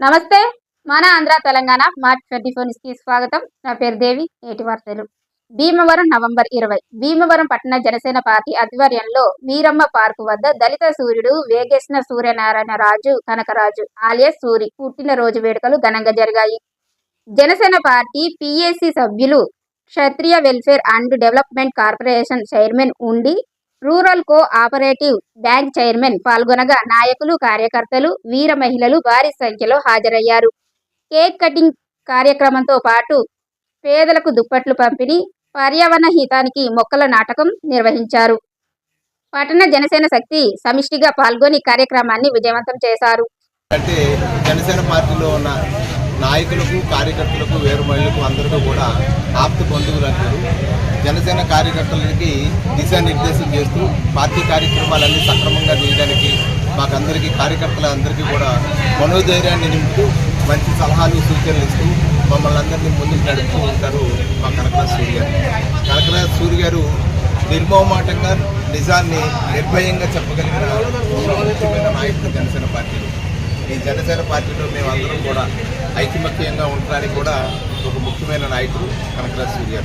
నమస్తే మన Andhra Telangana March twenty ఫోర్కి స్వాగతం. నా పేరు దేవి నేటి వార్తలు. భీమవరం నవంబర్ ఇరవై. భీమవరం పట్టణ జనసేన పార్టీ ఆధ్వర్యంలో వీరమ్మ పార్కు వద్ద దళిత సూర్యుడు వేగేసిన సూర్యనారాయణ రాజు కనకరాజు ఆలియస్ సూరి పుట్టినరోజు వేడుకలు ఘనంగా జరిగాయి. జనసేన పార్టీ పిఏసి సభ్యులు Kshatriya welfare and development corporation chairman Undi rural cooperative bank chairman పాల్గొనగా నాయకులు కార్యకర్తలు వీర మహిళలు భారీ సంఖ్యలో హాజరయ్యారు. కేక్ కటింగ్ కార్యక్రమంతో పాటు పేదలకు దుప్పట్లు పంపిణీ పర్యావరణ హితానికి మొక్కల నాటకం నిర్వహించారు. పట్టణ జనసేన శక్తి సమిష్టిగా పాల్గొని కార్యక్రమాన్ని విజయవంతం చేశారు. అంటే జనసేన పార్టీలో ఉన్న నాయకులకు కార్యకర్తలకు వేరు మహిళలకు అందరికీ కూడా ఆప్త బంధువులు అంటారు. జనసేన కార్యకర్తలకి దిశానిర్దేశం చేస్తూ పార్టీ కార్యక్రమాలన్నీ సక్రమంగా చేయడానికి మాకందరికీ కార్యకర్తలందరికీ కూడా మనోధైర్యాన్ని నింపుతూ మంచి సలహాలు సూచనలు ఇస్తూ మమ్మల్ని అందరినీ ముందుకు నడుపుతూ ఉంటారు మా కనకరాజ్ సూర్య గారు. కనకరాజ్ సూర్య గారు నిర్మోమాటంగా నిజాన్ని నిర్భయంగా చెప్పగలిగిన ముఖ్యమైన నాయకుడు జనసేన పార్టీలు. ఈ జనసేన పార్టీలో మేమందరం కూడా ఐకమత్యంగా ఉండడానికి కూడా ఒక ముఖ్యమైన నాయకుడు కనకరాజ్ సూర్య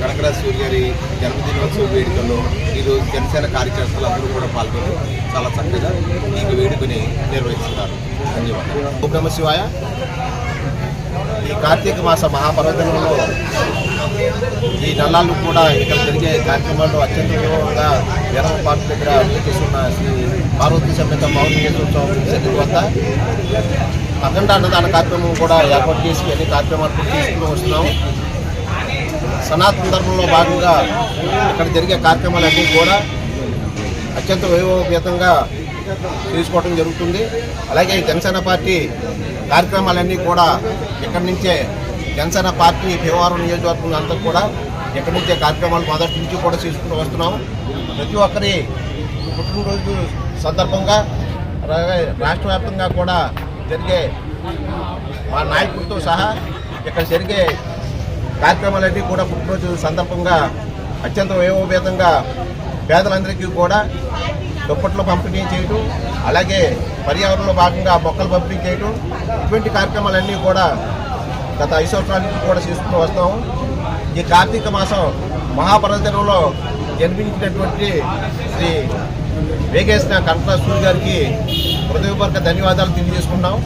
కనకరాజ్ సూర్యగారి జన్మదినోత్సవ వేడుకల్లో ఈరోజు జనసేన కార్యకర్తలు అందరూ కూడా పాల్గొని చాలా చక్కగా ఈ వేడుకని నిర్వహిస్తున్నారు. ధన్యవాదాలు. ఓం నమ శివాయ. ఈ కార్తీక మాస మహాపర్వదినంలో ఈ నల్లాలు కూడా ఇక్కడ జరిగే కార్యక్రమాల్లో అత్యంత వైభవంగా జనం పార్క్ దగ్గర నిర్వహిస్తున్న శ్రీ పార్వతీ సమేత మౌలికోత్సవం సన్నిధి వద్ద అఖండ అన్నదాన కార్యక్రమం కూడా ఏర్పాటు చేసి అన్ని కార్యక్రమాలు కూడా తీసుకుని వస్తున్నాం. సనాతన ధర్మంలో భాగంగా ఇక్కడ జరిగే కార్యక్రమాలన్నీ కూడా అత్యంత వైభవపేతంగా తీసుకోవడం జరుగుతుంది. అలాగే జనసేన పార్టీ కార్యక్రమాలన్నీ కూడా ఇక్కడి నుంచే జనసేన పార్టీ భీమవరం నియోజకవర్గం అంతా కూడా ఇక్కడి నుంచే కార్యక్రమాలు మొదటి నుంచి కూడా చేసుకుంటూ వస్తున్నాం. ప్రతి ఒక్కరి పుట్టినరోజు సందర్భంగా అలాగే రాష్ట్ర వ్యాప్తంగా కూడా జరిగే మా నాయకులతో సహా ఇక్కడ జరిగే కార్యక్రమాలన్నీ కూడా పుట్టినరోజు సందర్భంగా అత్యంత వయోభేదంగా పేదలందరికీ కూడా దుప్పట్లు పంపిణీ చేయటం అలాగే పర్యావరణంలో భాగంగా మొక్కలు పంపిణీ చేయటం ఇటువంటి కార్యక్రమాలన్నీ కూడా గత ఐదు సంవత్సరాల నుంచి కూడా చేసుకుంటూ వస్తాము ఈ కార్తీక మాసం మహాపర్వదినంలో జన్మించినటువంటి శ్రీ వేగేసిన కంఠ సూర్య గారికి హృదయపూర్వక ధన్యవాదాలు తెలియజేసుకున్నాం